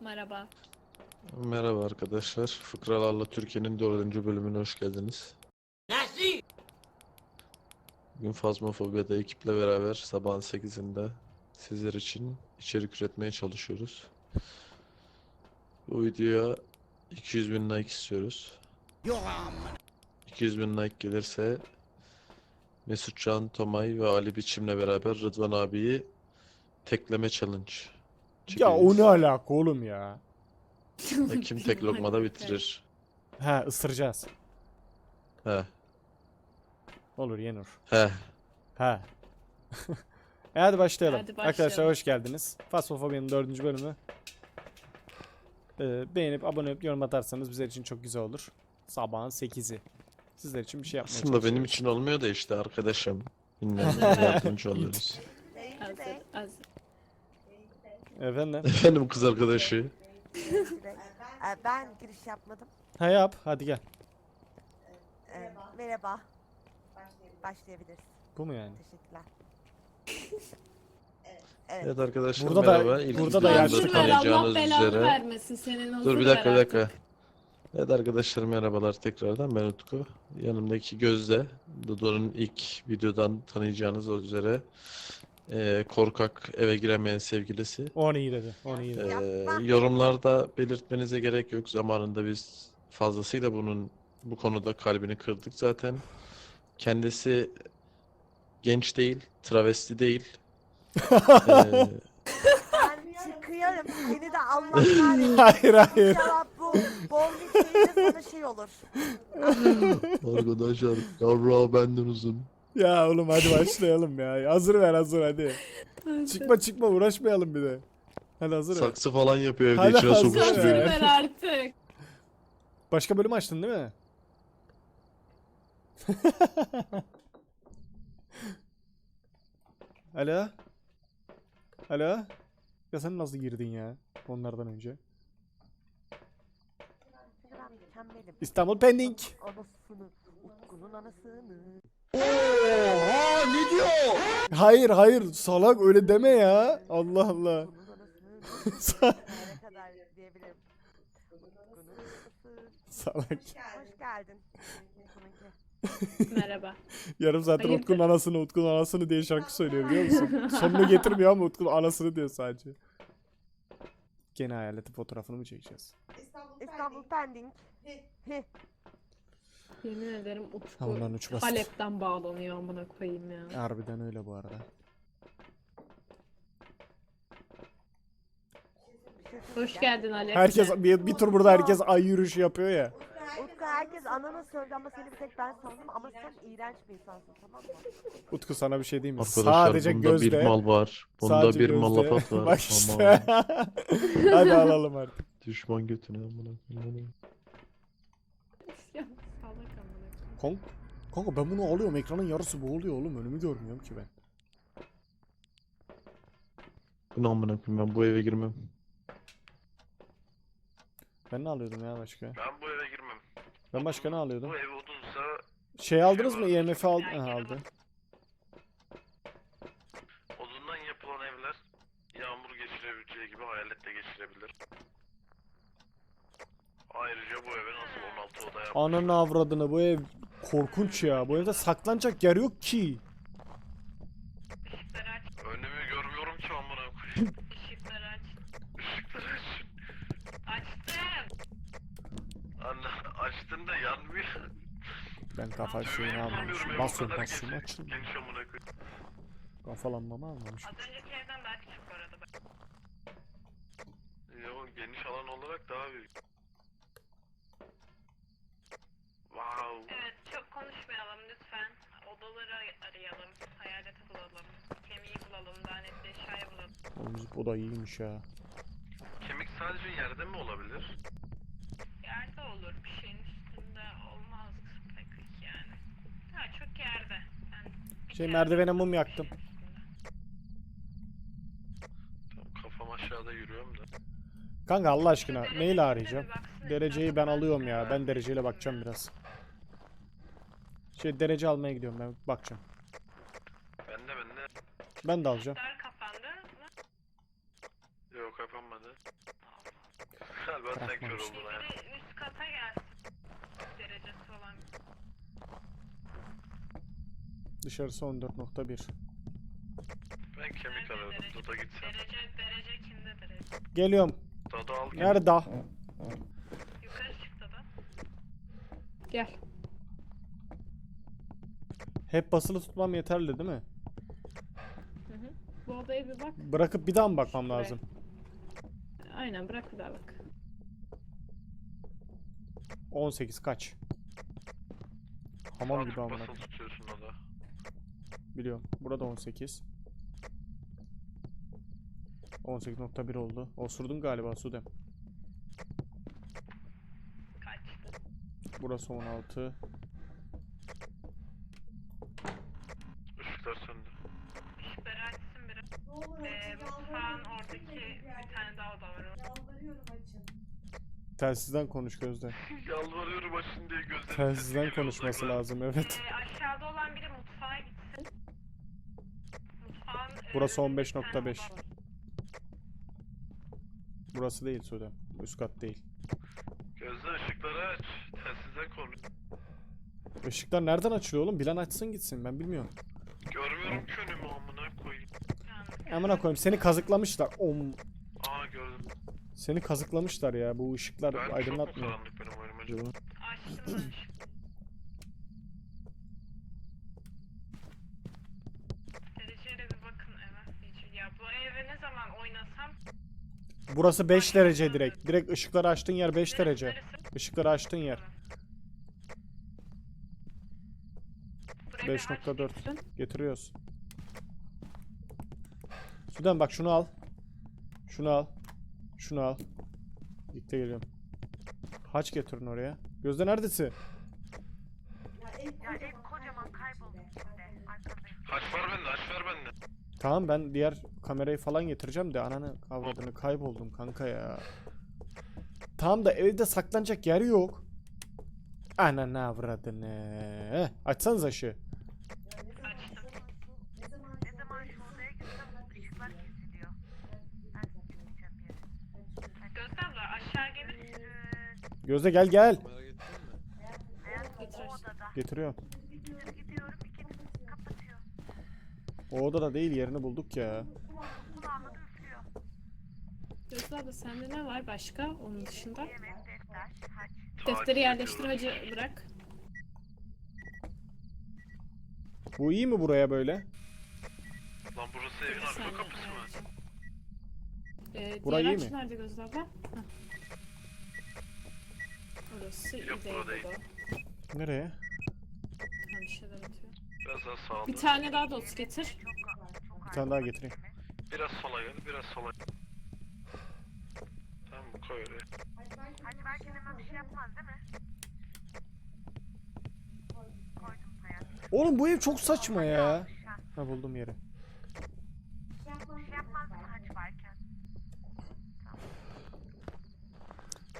Merhaba. Merhaba arkadaşlar. Fıkralarla Türkiye'nin dördüncü bölümüne hoş geldiniz. Nasıl? Bugün Fazmafobiya'da ekiple beraber sabahın 8'inde sizler için içerik üretmeye çalışıyoruz. Bu videoya 200 bin like istiyoruz. Yok amına. 200 bin like gelirse Mesutcan, Tomay ve Ali Biçim'le beraber Rıdvan abiyi tekleme challenge Ya o ne alaka oğlum ya? Ve Kim tek lokmada bitirir? Ha ısıracağız. He, Olur Yenur. he. Ha. e hadi başlayalım. Hadi Arkadaşlar başlayalım. hoş geldiniz. Fasmofobia'nın dördüncü bölümü. Ee, beğenip abone olup yorum atarsanız bizler için çok güzel olur. Sabahın 8'i. Sizler için bir şey yapmaya Aslında benim için olmuyor da işte arkadaşım. Dinleyenlere yardımcı oluyoruz. Hazır, hazır. Efendim? Efendim kız arkadaşı. Ee, Ben giriş yapmadım. Ha yap hadi gel. Ee, Merhaba. Başlayabiliriz. Bu mu yani? Teşekkürler. Evet arkadaşlar Burada da- merhaba. İlk burada da Hazır ver Allah tanıyacağınız belanı üzere. vermesin senin Dur bir dakika bir dakika. Evet arkadaşlar merhabalar tekrardan ben Utku. Yanımdaki Gözde. Dodo'nun ilk videodan tanıyacağınız üzere eee, korkak eve giremeyen sevgilisi. 10 iyi dedi. 10 iyi dedi. Yapma. yorumlarda belirtmenize gerek yok. Zamanında biz fazlasıyla bunun bu konuda kalbini kırdık zaten. Kendisi genç değil, travesti değil. Eee, Ben çıkıyorum. Seni de Allah kahretsin. hayır hayır. İnşallah bu bowling şeyinde sana şey olur. arkadaşlar yavru benden uzun. Ya oğlum hadi başlayalım ya. Hazır ver hazır hadi. Çıkma çıkma uğraşmayalım bir de. Hadi hazır ver. Saksı falan yapıyor evde Hala içine hazır Hazır sokuşturuyor. ver artık. Başka bölüm açtın değil mi? Alo? Alo? Ya sen nasıl girdin ya onlardan önce? İstanbul Pending. Anasını, Utku'nun anasını. Hayır hayır salak öyle deme ya. Allah Allah. Ne kadar diyebilirim. Salak. Hoş geldin. Merhaba. Yarım saattir Hayırdır? Utku'nun anasını Utku'nun anasını diye şarkı söylüyor biliyor musun? Sonunu getirmiyor ama Utku'nun anasını diyor sadece. Gene hayaletin fotoğrafını mı çekeceğiz? İstanbul Pending. Heh. Yemin ederim Utku uçu bastı. Halep'ten bağlanıyor amına koyayım ya. Harbiden öyle bu arada. Hoş geldin Halep. Herkes bir, bir tur burada herkes ay yürüyüşü yapıyor ya. Utku herkes ananı söyledi ama seni bir tek ben sandım ama sen iğrenç bir insansın tamam mı? Utku sana bir şey diyeyim mi? Arkadaşlar Sadece bunda gözde. bir mal var. Bunda sadece bir gözde. malafat var. Bak işte. Hadi alalım artık. Düşman götüne amına koyayım. Ya, salak Konk. Kanka ben bunu alıyorum ekranın yarısı bu oluyor oğlum önümü görmüyorum ki ben. Bu ne amına koyayım ben bu eve girmem. Ben ne alıyordum ya başka? Ben bu eve girmem. Ben başka ne alıyordum? ev odunsa Şey aldınız mı? IMF aldı. Ha, aldı. odundan yapılan evler yağmur geçirebileceği gibi hayalet de geçirebilir. Ayrıca bu eve nasıl 16 oda yap Ananı avradını bu ev korkunç ya. Bu evde saklanacak yer yok ki. Önümü görmüyorum ki amına koyayım. Işıkları aç. Işıkları aç. Açtım. Anne açtın da yanmıyor. Ben kafa şeyini almamışım. Basıyorum basıyorum açılmıyor. Geniş amına koyayım. Kafalanmamı almamışım. Az önceki evden daha küçük bu arada. Yo geniş alan olarak daha büyük. Wow. Evet çok konuşmayalım lütfen. Odaları arayalım. Hayaleti bulalım. Kemiği bulalım. Lanetli eşyayı bulalım. Oğlum bu da iyiymiş ya. Kemik sadece yerde mi olabilir? Yerde olur. Bir şeyin üstünde olmaz pek yani. Ha çok yerde. Ben Şey, merdivene mum yaktım. Tamam kafam aşağıda yürüyorum da. Kanka Allah aşkına neyle arayacağım? Dereceyi ben alıyorum ya. Ben dereceyle bakacağım biraz. Şey derece almaya gidiyorum ben bakacağım. Ben de ben de. Ben de alacağım. Kapandı mı? Yok kapanmadı. Allah Bırakmamış. Biri üst kata gelsin. Derecesi olan. Dışarısı 14.1. Ben kemik Nerede arıyordum. derece? Duda gitsen. Derece, derece kimde derece? Geliyorum. Dada al gel. Nerede? Yukarı çıktı da. Gel. Hep basılı tutmam yeterli değil mi? Hı hı. Bu odaya bir bak. Bırakıp bir daha mı bakmam Şuraya. lazım? Aynen bırak bir daha bak. 18 kaç? Hamam gibi amına Basılı tutuyorsun Dada. Biliyorum. Burada 18. 18.1 oldu. Osurdun galiba Sudem. Kaçtı. Burası 16. Işıklar söndü. Işıkları açsın biri. Ee, mutfağın oradaki bir tane daha oda var. Telsizden konuş Gözde. Yalvarıyorum açın diye gözlerim. Telsizden konuşması lazım evet. Ee, aşağıda olan biri mutfağa gitsin. Mutfağın e, Burası önünde bir tane 15.5. oda var. Burası değil Sudem. Üst kat değil. Gözde ışıkları aç. Telsizden konuş. Işıklar nereden açılıyor oğlum? Bilen açsın gitsin ben bilmiyorum. Görmüyorum ki önümü amına koyayım. Amına koyayım seni kazıklamışlar. Om. Seni kazıklamışlar ya. Bu ışıklar Ben çok mu aydınlatmıyor. karanlık benim oyunum acaba? Burası 5 derece direkt. Direkt ışıkları açtığın yer 5 Neresi, derece. Işıkları açtığın yer. Buraya bir aç 5.4. gitsin. Getiriyoruz. Sudan bak şunu al. Şunu al. Şunu al. Birlikte geliyorum. Haç getirin oraya. Gözde neredesin? Ya ev kocaman kayboldum içinde. Arkadayım. Aç var bende aç ver bende. Tamam ben diğer kamerayı falan getireceğim de ananı avradını kayboldum kanka ya. Tamam da evde saklanacak yer yok. Ananı avradını. Açsanız aşı. Açtım. Ne zaman şu odaya girsem ışıklar kesiliyor. Ben gitmeyeceğim bir yere. Gözde abla aşağı gelir. Gözde gel gel. Getir O odada. Değil yerini bulduk ya. Gözde abla sende ne var başka onun dışında? Defteri yerleştir hacı bırak. Bu iyi mi buraya böyle? Lan burası evin arka kapısı mı? Ee, Burayı iyi mi? nerede Gözde abla? Heh. İyi Yok, değil. Nereye? Bir şeyler atıyor. Biraz daha sağda. Bir tane daha dots getir. Bir tane daha getireyim. Biraz sola gel biraz sola gel. Tamam koy oraya. Haç belki hemen bir şey yapmaz değil mi? Oğlum bu ev çok saçma ya. Ha buldum yeri. Bir şey yapmaz mı haç varken?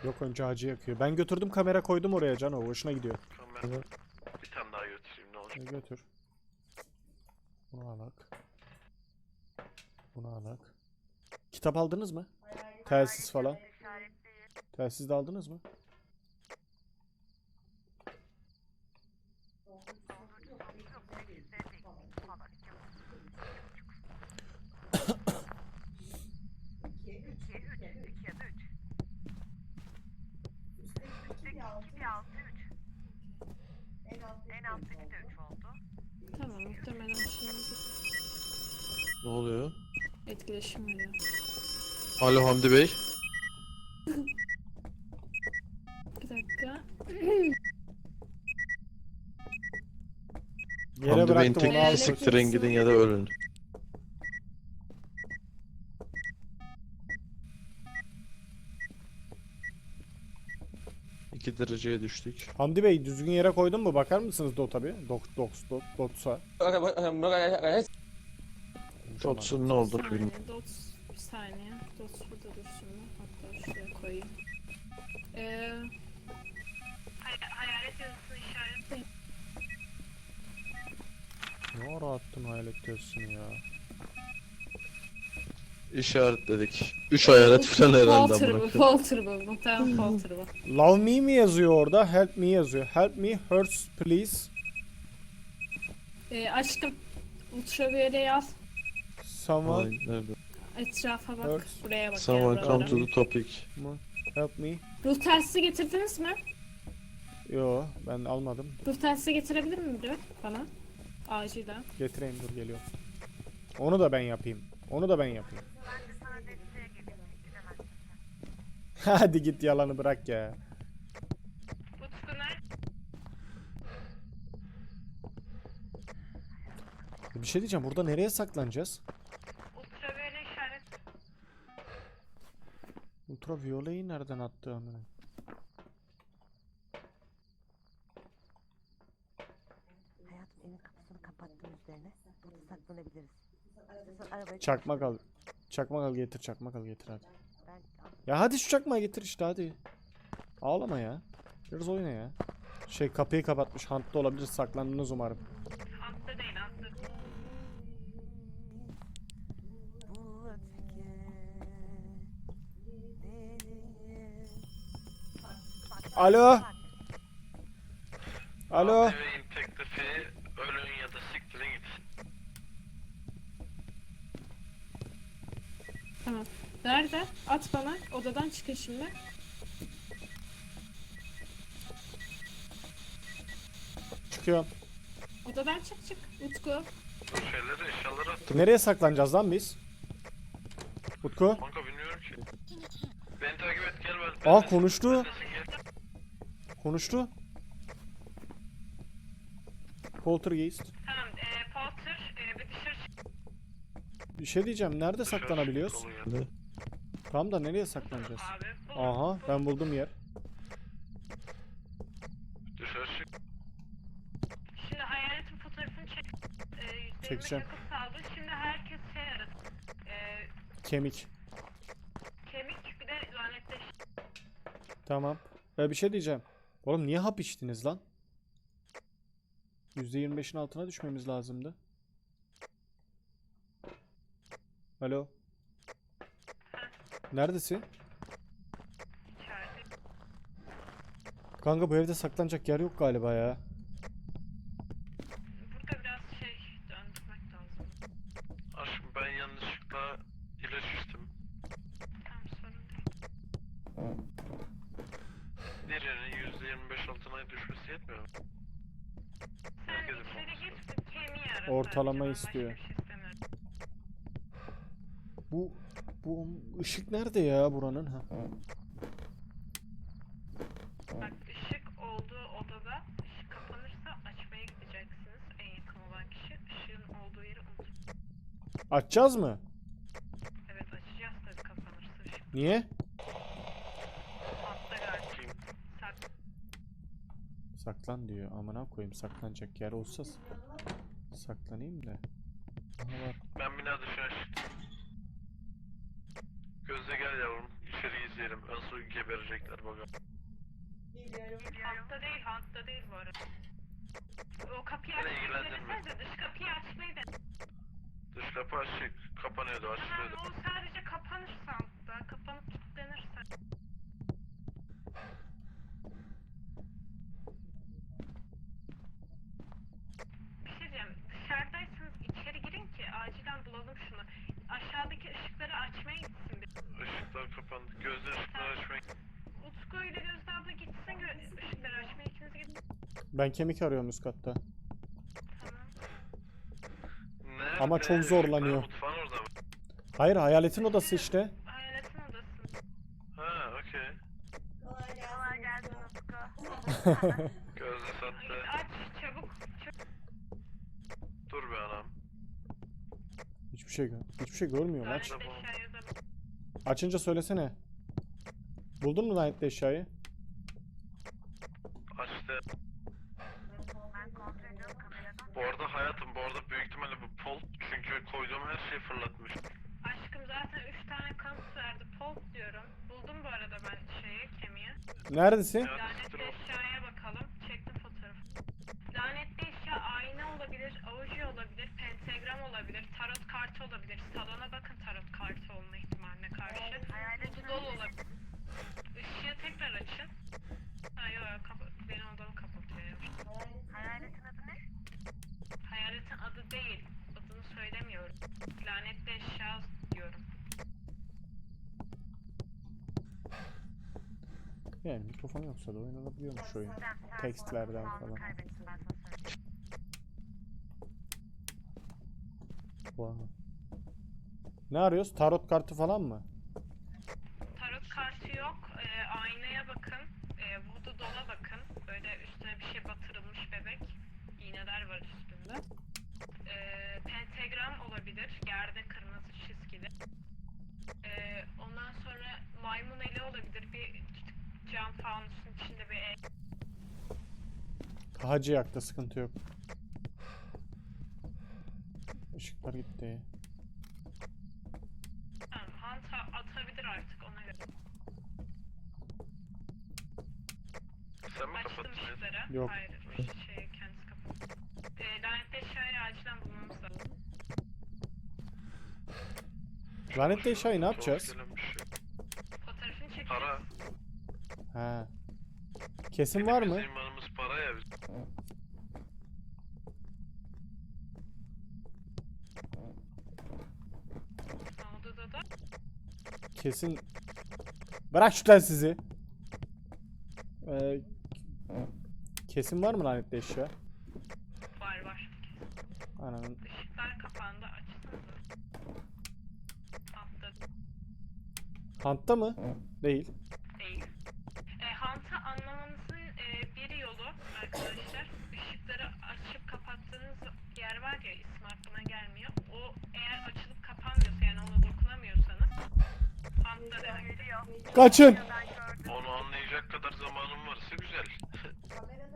Yok önce hacı yakıyor. Ben götürdüm kamera koydum oraya Cano. Hoşuna gidiyor. Tamam ben bir tane daha götüreyim ne olacak. E, götür. Bunu alak. Bunu alak. Kitap aldınız mı? Telsiz falan. Telsiz de aldınız mı? Yok, sekizde değil. Falan. İki, üç. İki ya da üç. Üstteki iki, bir altı, üç. En alttaki de üç oldu. Tamam muhtemelen şimdi Ne oluyor? etkileşim oluyor. Alo Hamdi Bey. Bir dakika. Yere Hamdi Bey'in bıraktım onu tek- al. Hayalet siktirin gidin ya da ölün. Dereceye düştük. Hamdi Bey düzgün yere koydun mu? Bakar mısınız Dota bir? Dok, doks, dot, dotsa. Dotsun ne olduğunu bilmiyorum. saniye, dots bir saniye. Dots burada dursun mu? Hatta şuraya koyayım. Ee, Hay- hayalet yazısını işaretleyin. Ne ara attın hayalet diyorsun ya. İşaretledik. 3 hayalet falan herhalde amına bu, koyayım. polter bu. Muhtemelen polter bu. Love me mi yazıyor orada? Help me yazıyor. Help me hurts please. Ee, aşkım. Ultraviyoleyi al. Someone Ay, nerede? Etrafa bak. Evet. Buraya bak. Someone yani come to the topic. help me. Ruh telsizi getirdiniz mi? Yo ben almadım. Ruh telsizi getirebilir mi biri bana? Acilen. Getireyim dur geliyorum. Onu da ben yapayım. Onu da ben yapayım. Ben de sana desteğe geleyim. Gidemezsin sen. Hadi git yalanı bırak ya. Bir şey diyeceğim burada nereye saklanacağız? Ultraviyole işaret. Ultraviyoleyi nereden attı amına? Hayatım evin kapısını kapattım üzerine. Burada saklanabiliriz. İstersen arabaya Çakmak al. Çakmak al getir çakmak al getir hadi. Ya hadi şu çakmağı getir işte hadi. Ağlama ya. Biraz oyna ya. Şey kapıyı kapatmış. Hant'ta olabilir. Saklandınız umarım. Altta değil bu Alo. Alo. Bebeğin teklifi ölün ya da siktirin gitsin. Tamam. Nerede? At bana. Odadan çıkın şimdi. Çıkıyorum. Odadan çık çık. Utku. Şeyleri eşyaları attım. Nereye saklanacağız lan biz? Utku. Kanka bilmiyorum ki. Beni takip et gel ben. Aa konuştu. Konuştu. Poltergeist. Tamam e, Potter e, bir dışarı çık. Bir şey diyeceğim. Nerede Dışarı saklanabiliyoruz? geldi. Tamam da nereye saklanacağız? Aha ben buldum yer. Dışarı çık. Şimdi hayaletin fotoğrafını çek. E, %25 Çekeceğim. kaldı. Şimdi herkes şey arasın. E, Kemik. kemik bir de lanetleş. Tamam. Ya bir şey diyeceğim. Oğlum niye hap içtiniz lan? %25'in altına düşmemiz lazımdı. Alo. Neredesin? içeride. Kanka bu evde saklanacak yer yok galiba ya. Burada biraz şey döndürmek lazım. Aşkım ben yanlışlıkla ilaç içtim. Tamam sorun değil. Birinin %25 altına düşmesi yetmiyor mu? Sen içeri git kemiği. Ortalama başka istiyor. bir şey istemiyorum. Bu bu ışık nerede ya buranın? Ha. Bak ışık olduğu odada ışık kapanırsa açmaya gideceksiniz. En yakın olan kişi ışığın olduğu yeri unutun. Açacağız mı? Evet açacağız tabii kapanırsa ışık. Niye? Altta galiba. Sak. Saklan diyor. Amına koyayım saklanacak yer olsa saklanayım da. Aha var. Ben bina dışına çıktım. Gözde gel yavrum. İçeri izleyelim. Geberecekler bakalım. Hantta değil, hantta değil bu arada. O kapıyı açmayı denesenize dış kapıyı açmayı de. Dış kapı açık. Kapanıyordu açılıyordu. Tamam o sadece kapanırsa altta. Kapanıp kilitlenirse. Bir şey diyeceğim. Dışarıdaysanız içeri girin ki acilen bulalım şunu. Aşağıdaki ışıkları açmaya gitsin bir. Işıklar kapandı. Gözde ışıkları açmayın. Utku ile Gözde abla gitsin gö- ışıkları açmaya ikiniz gidin. Ben kemik arıyorum üst katta. Tamam. Nerede? Ama çok zorlanıyor. Mutfağın orada mı? Hayır hayaletin odası işte. Hayaletin odası. Ha okey. Kolay gelsin Utku. Gözde sattı. Aç çabuk. çabuk. Dur be anam. Hiçbir şey gör hiçbir şey görmüyorum aç. Da Açınca söylesene. Buldun mu lanetli eşyayı? Açtı. Ben kontrol ediyorum kameradan. Bu arada hayatım bu arada büyük ihtimalle bu Pol çünkü koyduğum her şeyi fırlatmış. Aşkım zaten 3 tane kanıt verdi. Polt diyorum. Buldum bu arada ben şeyi, kemiği. Neredesin? Ya, Lanetli siktir ol. eşyaya bakalım. Çektim fotoğrafı. Lanetli eşya ayna olabilir, avuji olabilir, pentagram olabilir, tarot kartı olabilir. Salona bakın tarot kartı olmuş. Dolu olabilir. Işığı tekrar açın. Ha yok yok kapa benim odamı kapatıyor. ya. Hayaletin adı ne? Hayaletin adı değil. Adını söylemiyorum. Lanetli eşya diyorum. Yani mikrofon yoksa da oynanabiliyormuş oyun. Tekstlerden falan. Wow. Ne arıyoruz? Tarot kartı falan mı? Tarot kartı yok. Ee, aynaya bakın. Ee, voodoo dola bakın. Böyle üstüne bir şey batırılmış bebek. İğneler var üstünde. Ee, pentagram olabilir. Yerde kırmızı çizgili. Ee, ondan sonra maymun eli olabilir. Cam fanusun içinde bir el. Hacı yaktı sıkıntı yok. Işıklar gitti. Tamam, Hunt atabilir artık ona göre. Sen mi Açtım kapattın? ışıkları. Yok. Hayır, şey kendisi kapattı. Ee, lanetli eşyayı acilen bulmamız lazım. Lanetli eşyayı ne yapacağız? Fotoğrafını çekeceğiz. Para. Ha. Kesin var mı? Bizim para ya. Kesin. Bırak şu lan sizi. Ee, kesin var mı lanetli eşya? var var. Ananın. Işıklar kapandı açsanıza. Hunt'ta mı? Değil. E, Hunt'ı anlamanızın e, bir yolu arkadaşlar. Işıkları açıp kapattığınız yer var ya ismi aklıma gelmiyor. O eğer açılıp kapanmıyorsa yani ona dokunamıyorsanız Hunt'ta demektir. Kaçın. Onu anlayacak kadar zamanım varsa güzel.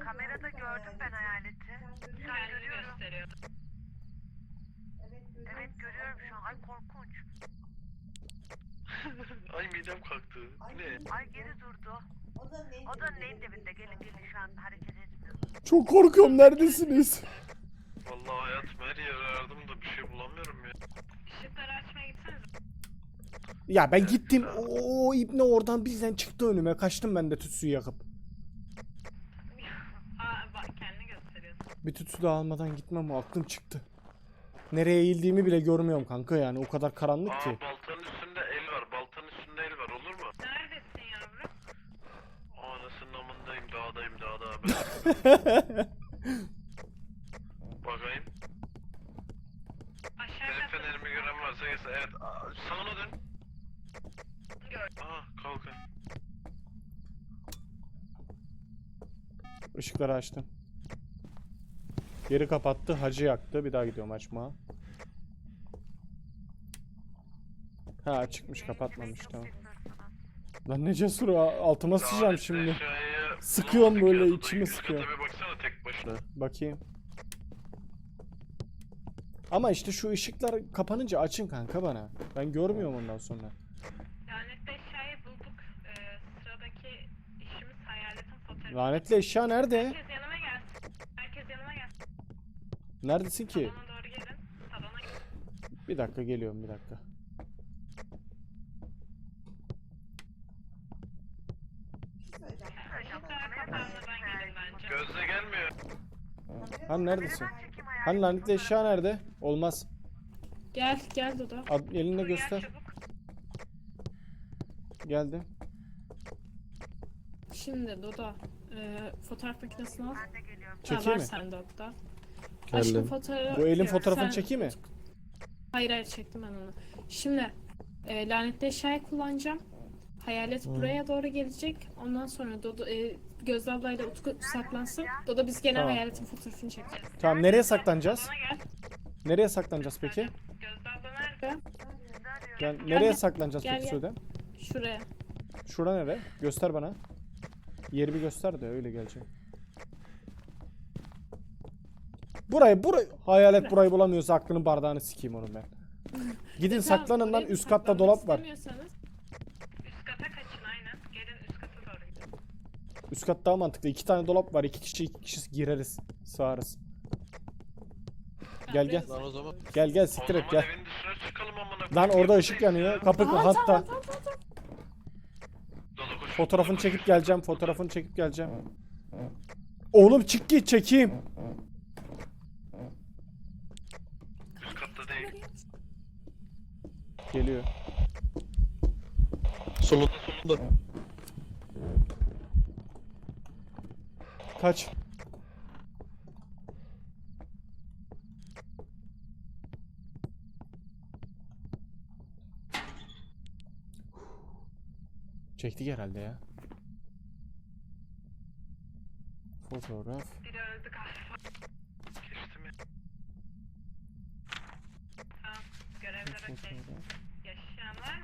Kamerada gördüm ben hayaleti. Kendini görüyorum. Evet görüyorum şu an. Ay korkunç. Ay midem kalktı. Ne? Ay geri durdu. O da neyin dibinde? Gelin gelin şu an hareket etmiyor. Çok korkuyorum neredesiniz? Vallahi hayatım her yere aradım da bir şey bulamıyorum ya. Işıkları açmaya gitsenize. Ya ben gittim. O ibne oradan bizden çıktı önüme. Kaçtım ben de tütsüyü yakıp. Aa bak kendini gösteriyor. Bir tütsü daha almadan gitmem aklım çıktı. Nereye eğildiğimi bile görmüyorum kanka yani o kadar karanlık Aa ki. baltanın üstünde el var. Baltanın üstünde el var olur mu? Neredesin yavrum? Anasının amındayım dağdayım dağda. Ben... Bakayım. Aşağı Benim fenerimi gören varsa gelsin. Evet aa, sağına dön. Aha kalkın. Işıkları açtım. Geri kapattı, hacı yaktı. Bir daha gidiyorum açma. Ha çıkmış kapatmamış tamam. Lan ne cesur altıma Lanetli şimdi. Sıkıyorum böyle, içimi sıkıyor. Bakayım. Ama işte şu ışıklar kapanınca açın kanka bana. Ben görmüyorum ondan sonra. Lanetli eşyayı bulduk. Ee, sıradaki işimiz hayaletin fotoğrafı. Lanetli eşya nerede? Herkes yanıma gelsin. Herkes yanıma gelsin. Neredesin ki? Salona doğru gelin. Salona gelin. Bir dakika geliyorum bir dakika. Işıklar kapanmadan gelin bence. Gözle gelmiyor. Hani neredesin? Hani lanetli eşya nerede? Olmaz. Gel gel Dodo. Ad, Dur, gel göster. çabuk. Geldi. Şimdi Dodo. Fotoğraf makinesini al. Ben de geliyorum. Ha, Çekeyim var mi? sende hatta. Geldim. Aşkım fotoğrafı... Bu elin fotoğrafını sen- çekeyim mi? Hayır hayır çektim ben onu. Şimdi e, lanetli eşyayı kullanacağım. Hayalet buraya doğru gelecek. Ondan sonra Dodo, e, Gözde ablayla Utku saklansın. Dodo biz gene Tamam. hayaletin fotoğrafını çekeceğiz. Tamam nereye saklanacağız? Nereye saklanacağız peki? Gözde abla nerede? Gel, Gel, nereye gel. saklanacağız Gel, peki gel. Sude? Şuraya. Şura nere? Göster bana. Yeri bir göster de öyle geleceğim. Burayı burayı hayalet burayı bulamıyorsa aklının bardağını sikeyim onun ben. Gidin saklanın lan üst katta dolap var. istemiyorsanız Üst kata kaçın aynen. Gelin üst kata doğru gidin. Üst kat daha mantıklı. İki tane dolap var. İki kişi iki kişi gireriz. Sığarız. Gel, gel. Lan o zaman. Gel gel siktir et gel. evin dışına çıkalım amına Lan orada ışık yanıyor. ya. Kapı hatta. tamam, tamam. Fotoğrafını çekip geleceğim. Fotoğrafını çekip geleceğim. Oğlum çık git çekeyim. Üst katta değil. Geliyor. Solunda solunda. Kaç. Çektik herhalde ya. Fotoğraf. Tamam. Görevler okey. Yaşayan var.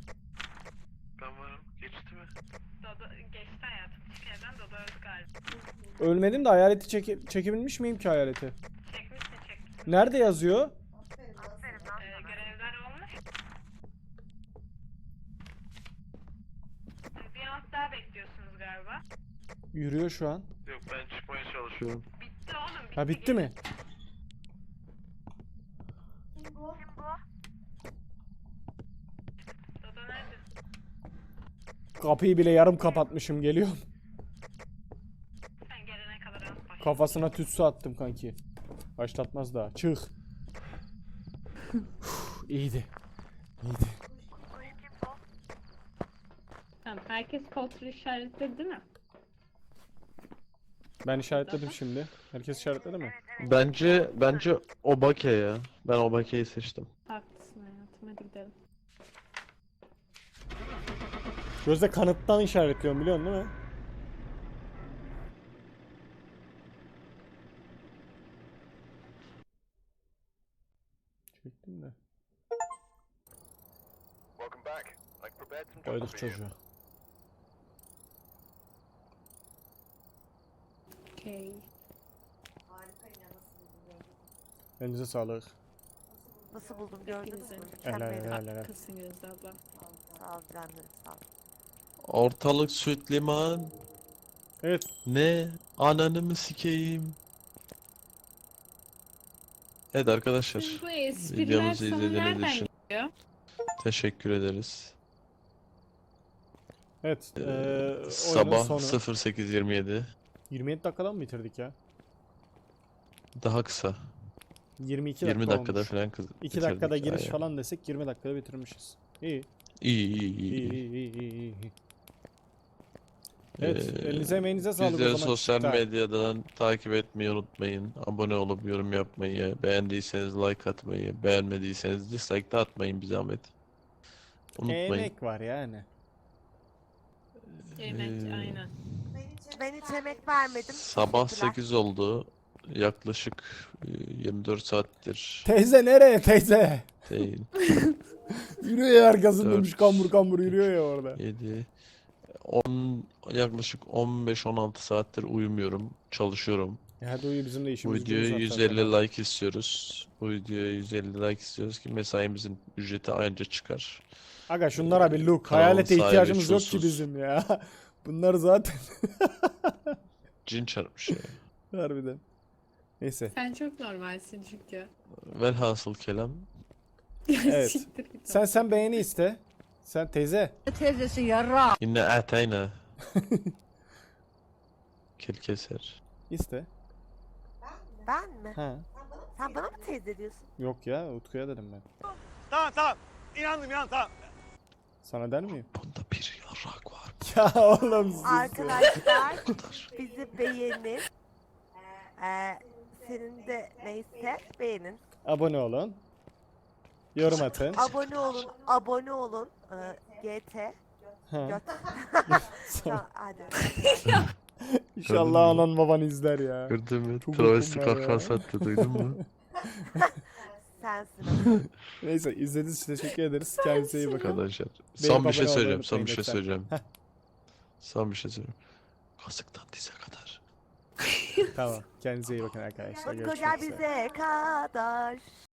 Ben varım. Geçti mi? Dodo geçti hayatım. Türkiye'den Dodo öldü galiba. Ölmedim de hayaleti çeke çekebilmiş miyim ki hayaleti? Çekmişsin çekmişsin. Nerede yazıyor? Aferin lan Ee, sana. görevler olmuş. Ee, Bir an daha bekliyorsunuz galiba. Yürüyor şu an. Yok ben çıkmaya çalışıyorum. Bitti oğlum bitti. Ha bitti mi? Kim bu? Dodo nerede? Kapıyı bile yarım kapatmışım geliyorum. Sen gelene kadar az baş. Kafasına tütsü attım kanki. Başlatmaz daha. Çık. İyiydi. İyiydi. Tamam herkes kontrol işaretledi değil mi? Ben işaretledim şimdi. Herkes işaretledi mi? Bence bence Obake ya. Ben Obake'yi seçtim. Haklısın hayatım hadi gidelim. Gözde kanıttan işaretliyorum biliyorsun değil mi? Çektim de. Koyduk çocuğu. Okey. Elinize sağlık. Nasıl buldum gördünüz mü? Helal Mükemmel. helal helal. Haklısın Gözde abla. Sağ ol canlarım sağ ol. Ortalık süt liman. Evet. Ne? Ananı mı sikeyim? Evet arkadaşlar. Şimdi bu espriler Videomuzu sana izlediğiniz nereden için geliyor? teşekkür ederiz. Evet. Ee, eee oyunun Sabah sonu. 08.27. 27 dakikadan mı bitirdik ya? Daha kısa. 22 20 dakika dakikada olmuş. falan kız 2 dakikada giriş Aynen. falan desek 20 dakikada bitirmişiz. İyi. İyi iyi iyi. İyi iyi. iyi iyi. Evet, Ee, elinize emeğinize sağlık o Bizleri zaman. sosyal medyadan takip etmeyi unutmayın. Abone olup yorum yapmayı, beğendiyseniz like atmayı, beğenmediyseniz dislike de atmayın bir zahmet. Unutmayın. Emek var yani. Emek Ee, aynen. Ben hiç emek vermedim. Sabah Teşekkürler. 8 oldu. Yaklaşık e, 24 saattir Teyze nereye teyze? değil. Yürüyor ya arkasında durmuş Dört. kambur kambur yürüyor ya orada. 7 10 yaklaşık 15-16 saattir uyumuyorum, çalışıyorum. Ya hadi uyu bizim de Bu işimiz videoya gücümüz var 150 zaten. like istiyoruz. Bu videoya 150 like istiyoruz ki mesaimizin ücreti anca çıkar. Aga şunlara bir look. Kanalın Hayalete ihtiyacımız yok ki bizim ya. Bunlar zaten Cin çarpmış ya. harbiden. Neyse. Sen çok normalsin çünkü. Velhasıl kelam. Evet. Siktir git. Sen sen beğeni iste. Sen teyze. Teyzesi yarra. Yine atayna. Kel keser. iste. Ben mi? Ha. Sen bana mı teyze diyorsun? Yok ya Utku'ya dedim ben. Tamam tamam. İnandım inandım tamam. Sana der miyim? Bunda bir yarrak var. Ya oğlum siz. Arkadaşlar bizi beğenin. Ee, senin de neyse beğenin. Abone olun. Yorum atın. Abone olun, abone olun. Ee, GT. Ha. Göt. Sonra- Tamam, hadi. İnşallah anan baban izler ya. Gördün mü? Çok Travesti uykum var ya. duydun mu? Sensin. Neyse izlediğiniz için teşekkür ederiz. Kendinize iyi bakın. Arkadaşlar. Benim Son bir şey olmayı söyleyeceğim. Son bir şey lütfen. söyleyeceğim. Son bir şey söyleyeceğim. Kasıktan dize kadar. Tamam. Kendinize iyi bakın arkadaşlar. Görüşmek üzere. bize kadar.